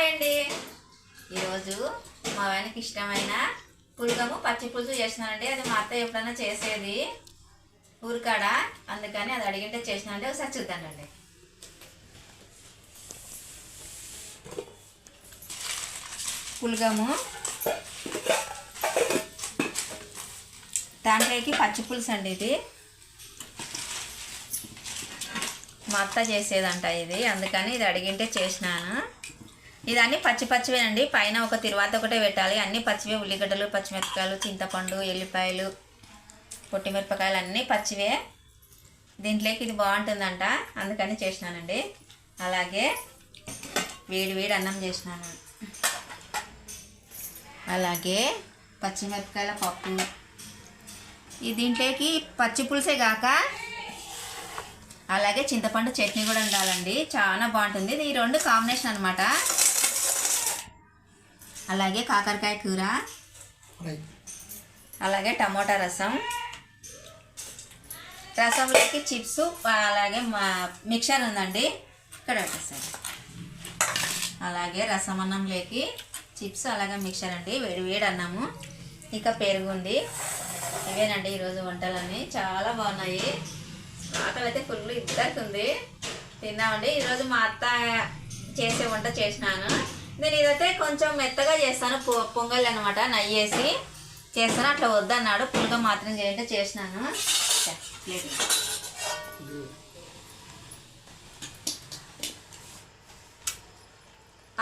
Hi అండి. ఈరోజు మా ఆయనకి ఇష్టమైన పులగము పచ్చి పులుసు చేసినానండి అది మా అత్త ఎప్పుడైనా చేసేది ఊరికాడ అందుకని అది అడిగింటే చేసినానండి. ఒకసారి చూద్దానండి పులగము దాంట్లోకి పచ్చి పులుసు అండి ఇది. మా అత్త చేసేదంట ఇది. అందుకని ఇది అడిగింటే చేసినాను. ఇదన్నీ పచ్చి పచ్చివేనండి. పైన ఒక తిరువాత ఒకటే పెట్టాలి. అన్ని పచ్చివే ఉల్లిగడ్డలు పచ్చిమిరపకాయలు చింతపండు ఎల్లిపాయలు పొట్టిమిరపకాయలు అన్నీ పచ్చివే. దీంట్లోకి ఇది బాగుంటుందంట. అందుకని చేసినానండి. అలాగే వేడి వేడి అన్నం చేసినాను. అలాగే పచ్చిమిరపకాయల పప్పు. ఈ దీంట్లోకి పచ్చి పులుసే కాక అలాగే చింతపండు చట్నీ కూడా ఉండాలండి. చాలా బాగుంటుంది. ఈ రెండు కాంబినేషన్ అనమాట అలాగే కాకరకాయ కూర. అలాగే టమోటా రసం. రసంలోకి చిప్స్ అలాగే మా మిక్చర్ ఉందండి. ఇక్కడ పెట్టేసాను అలాగే రసం అన్నంలోకి చిప్స్ అలాగే మిక్చర్ అండి. వేడి వేడి అన్నము. ఇక పెరుగు ఉంది ఇవేనండి ఈరోజు వంటలన్నీ. చాలా బాగున్నాయి. ఆకలి అయితే ఫుల్ ఇద్దరికి ఉంది తిన్నామండి. ఈరోజు మా అత్త చేసే వంట చేసినాను. నేను ఇదైతే కొంచెం మెత్తగా చేస్తాను పొంగల్ అనమాట నెయ్యి వేసి చేస్తాను. అట్లా వద్దన్నాడు. పులుగా మాత్రం చేయంటే చేసినాను.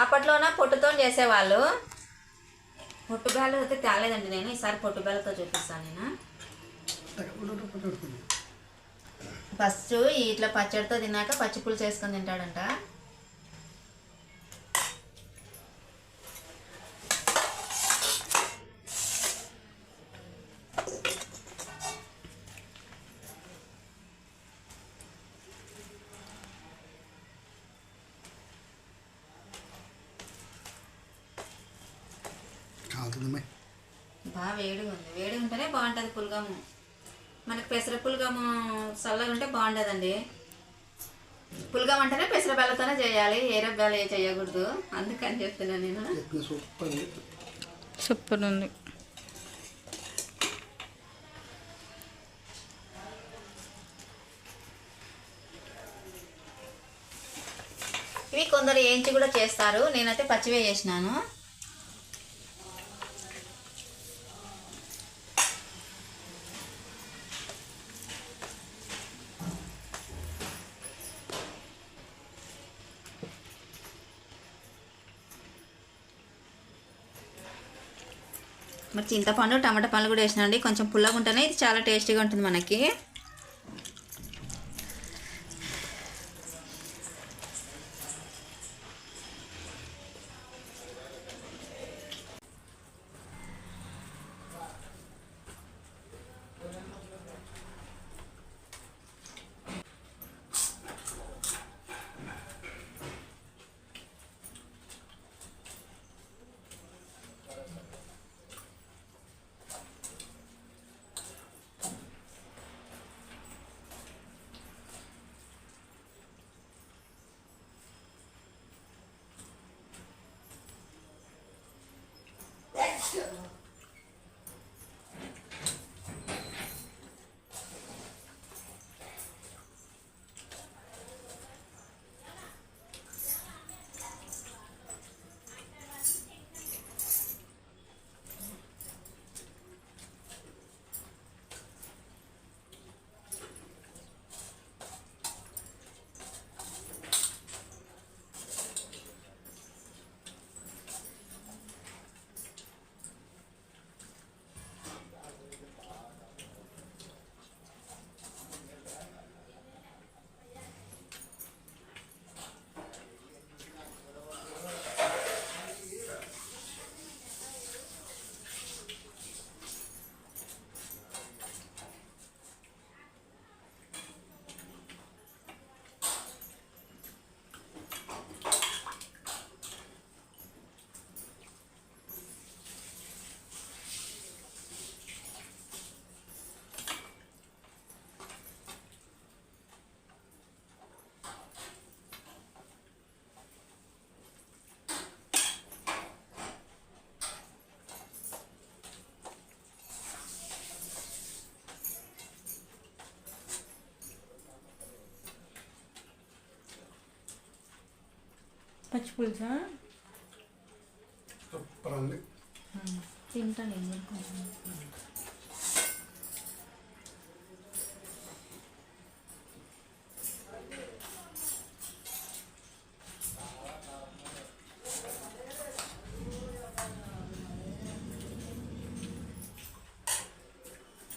అప్పట్లోన పొట్టుతో చేసేవాళ్ళు. పొట్టుగాలు అయితే తేలేదండి నేను. ఈసారి పొట్టుగాలతో చూపిస్తాను నేను. ఫస్ట్ ఇట్లా పచ్చడితో తిన్నాక పచ్చి పులుసు వేసుకొని తింటాడంట కాలుతుందమ్మాయి బాగా వేడిగా ఉంది వేడిగా ఉంటేనే బాగుంటుంది పులగము. మనకి పెసర పులగము చల్లగా ఉంటే బాగుండదండి. పులగం అంటేనే పెసర బెల్లతోనే చేయాలి. ఏరే బెల్ల ఏ చేయకూడదు. అందుకని చెప్తున్నాను నేను. సూపర్ సూపర్ ఉంది. ఇవి కొందరు ఏంచి కూడా చేస్తారు. నేనైతే పచ్చివే చేసినాను. మరి చింతపండు టమాటా పండ్లు కూడా వేసినండి కొంచెం పుల్లగా ఉంటేనే ఇది చాలా టేస్టీగా ఉంటుంది మనకి. పచ్చి పులుసా? సూపర్ ఉంది తింటాను నేను కూడా కొంచెం.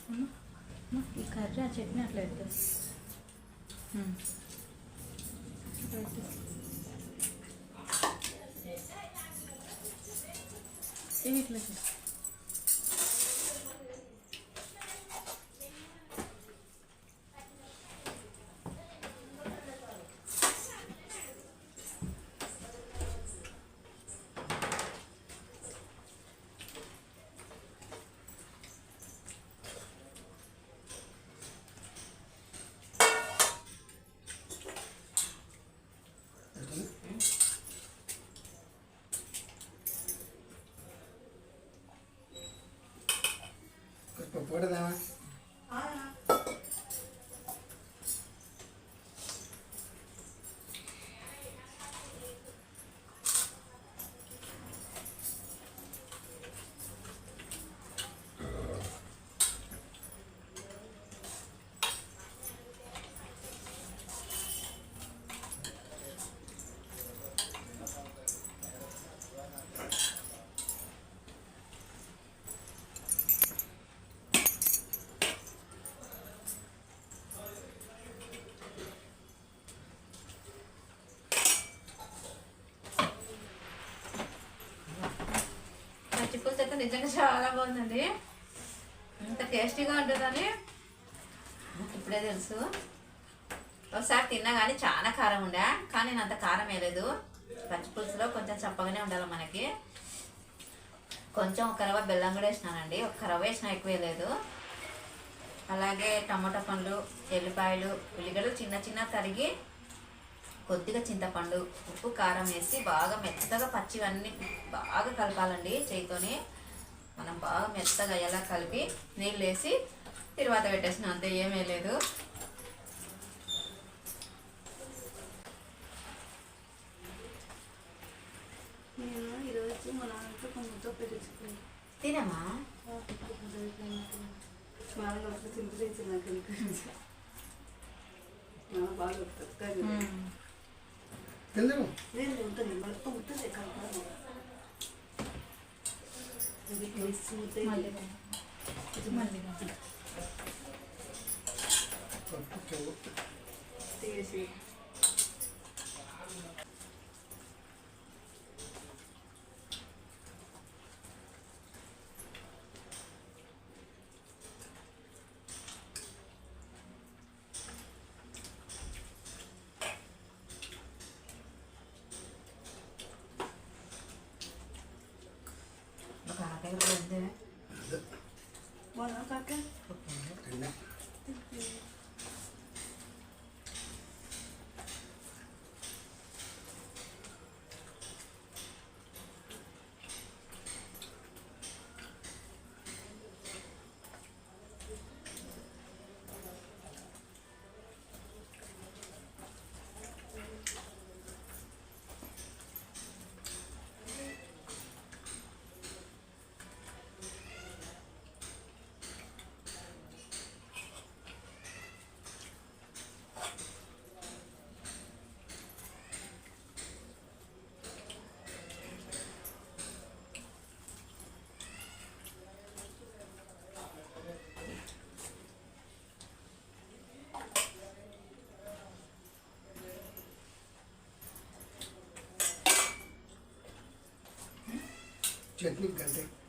అమ్మ, అమ్మ, ఈ కర్రీ ఆ చట్నీ అట్లా పెట్టు. Mrs. కొంచెం పప్పు నిజంగా చాలా బాగుందండి. ఇంత టేస్టీగా ఉంటుందని ఇప్పుడే తెలుసు. ఒకసారి తిన్నా కానీ చాలా కారం ఉండే కానీ నేను అంత కారం వేయలేదు. పచ్చి పులుసులో కొంచెం చప్పగానే ఉండాలి మనకి. కొంచెం ఒక రవ్వ బెల్లం కూడా వేసినానండి. ఒక రవ్వ వేసిన ఎక్కువ వేయలేదు. అలాగే టమాటా పండ్లు ఎల్లిపాయలు ఉల్లిగడ్డలు చిన్న చిన్న తరిగి కొద్దిగా చింతపండు ఉప్పు కారం వేసి బాగా మెత్తగా పచ్చివన్నీ బాగా కలపాలండి చేయితోని. మనం బాగా మెత్తగా అయ్యేలా కలిపి నీళ్ళు వేసి తిరువాత పెట్టేసిన అంతే ఏం వేయలేదు నేను ఈరోజు మా నాన్నతో ఒక ముద్ద పెట్టుకుని తినమ్మా. నాన్న అట్లా సింపుల్ ఇచ్చి నాకు అనిపించింది నాన్న బాగా లేదు ఉంటుంది మొత్తం ఉంటుంది Yeah. చట్నీ గంటే పెరుగుతుంది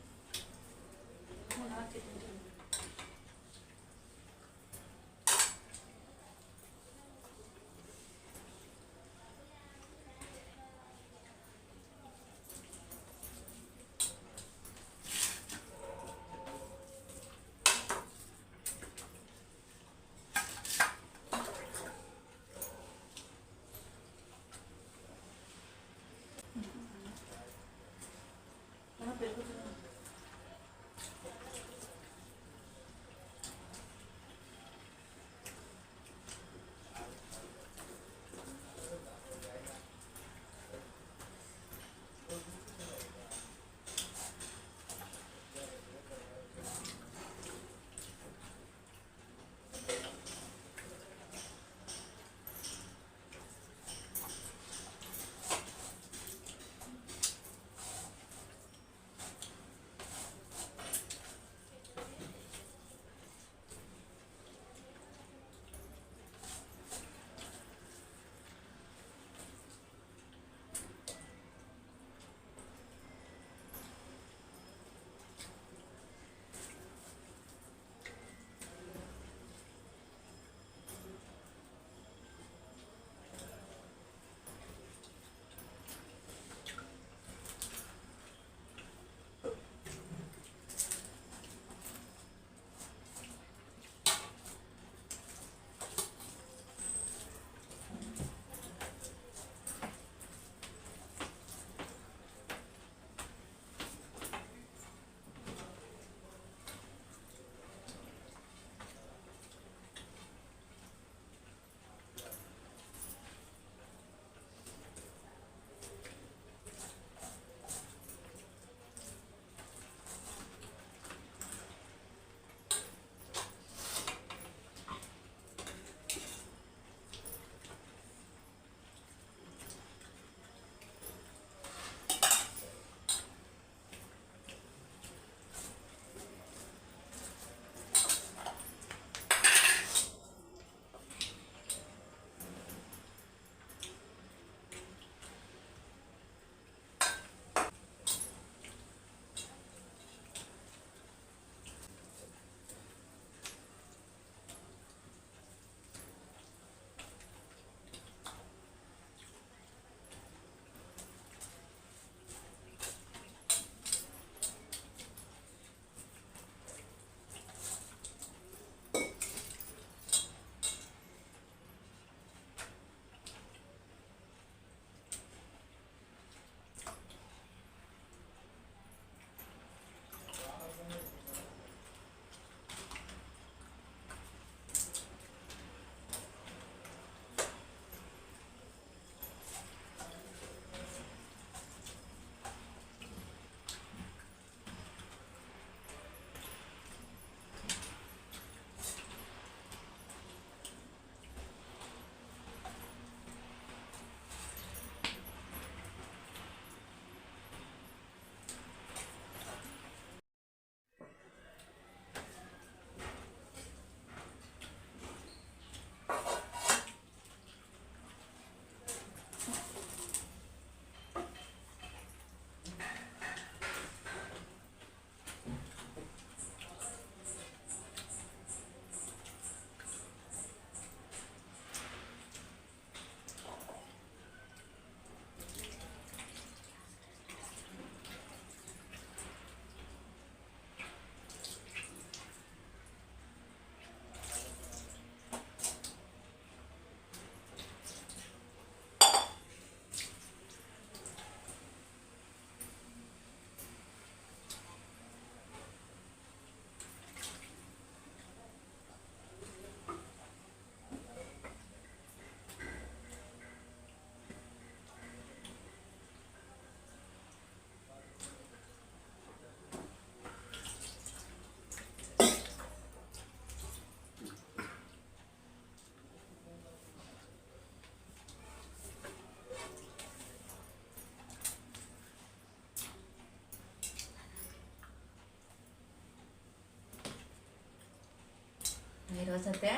ఈరోజు అయితే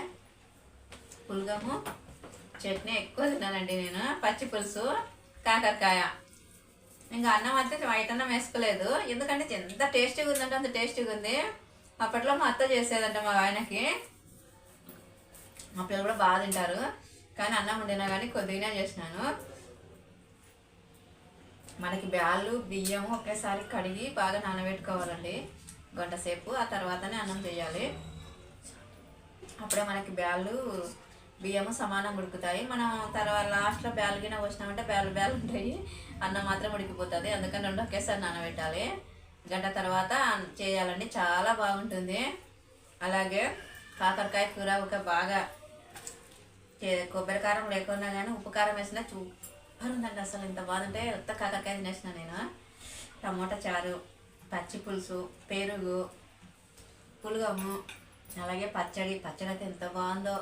పులగము చట్నీ ఎక్కువ తిన్నానండి నేను పచ్చి పులుసు కాకరకాయ. ఇంకా అన్నం అయితే వైట్ అన్నం వేసుకోలేదు ఎందుకంటే ఎంత టేస్టీగా ఉందంటే అంత టేస్టీగా ఉంది. అప్పట్లో మా అత్త చేసేదంట మా ఆయనకి. మా పిల్లలు కూడా బాగా తింటారు కానీ అన్నం వండినా కానీ కొద్దిగానే చేసినాను. మనకి బ్యాళ్ళు బియ్యము ఒకేసారి కడిగి బాగా నానబెట్టుకోవాలండి గంట సేపు. ఆ తర్వాతనే అన్నం చేయాలి. అప్పుడే మనకి బ్యాళ్ళు బియ్యము సమానం ఉడుకుతాయి. మనం తర్వాత లాస్ట్లో బ్యాల్ గిన పోసినామంటే బ్యాలు బ్యాలు ఉంటాయి. అన్నం మాత్రం ఉడికిపోతుంది. అందుకని రెండు ఒకేసారి నానబెట్టాలి. గంట తర్వాత చేయాలండి. చాలా బాగుంటుంది. అలాగే కాకరకాయ కూర ఒక బాగా కొబ్బరి కారం లేకుండా కానీ ఉప్పు కారం వేసినా సూపర్ ఉందండి అసలు. ఇంత బాగుంటే ఉత్త కాకరకాయ తినేసిన నేను. టమోటా చారు పచ్చి పులుసు పెరుగు పులగము అలాగే పచ్చడి పచ్చడి అయితే ఎంత బాగుందో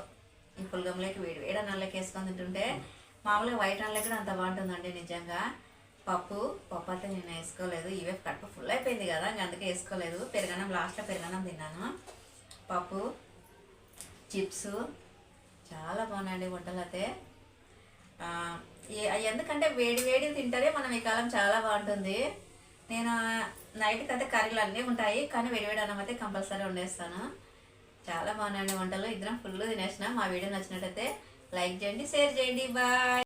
ఈ పులగంలోకి వేడి వేడి అన్నంలోకి వేసుకొని తింటుంటే మామూలుగా వైట్ అన్నంలో కూడా అంత బాగుంటుందండి నిజంగా. పప్పు పప్పు అయితే నేను వేసుకోలేదు. ఇవే కడుపు ఫుల్ అయిపోయింది కదా ఇంక అందుకే వేసుకోలేదు. పెరగన్నం లాస్ట్లో పెరగనం తిన్నాను. పప్పు చిప్స్ చాలా బాగున్నాయండి వంటలు అయితే. ఎందుకంటే వేడి వేడి తింటారే మనం ఈ కాలం చాలా బాగుంటుంది. నేను నైట్కి అయితే కర్రీలు అన్నీ ఉంటాయి కానీ వేడి వేడి అన్నం అయితే కంపల్సరీ వండేస్తాను. చాలా బాగున్నాయండి వంటలు. ఇద్దరం ఫుల్ తినేసిన. మా వీడియో నచ్చినట్టయితే లైక్ చేయండి షేర్ చేయండి. బాయ్.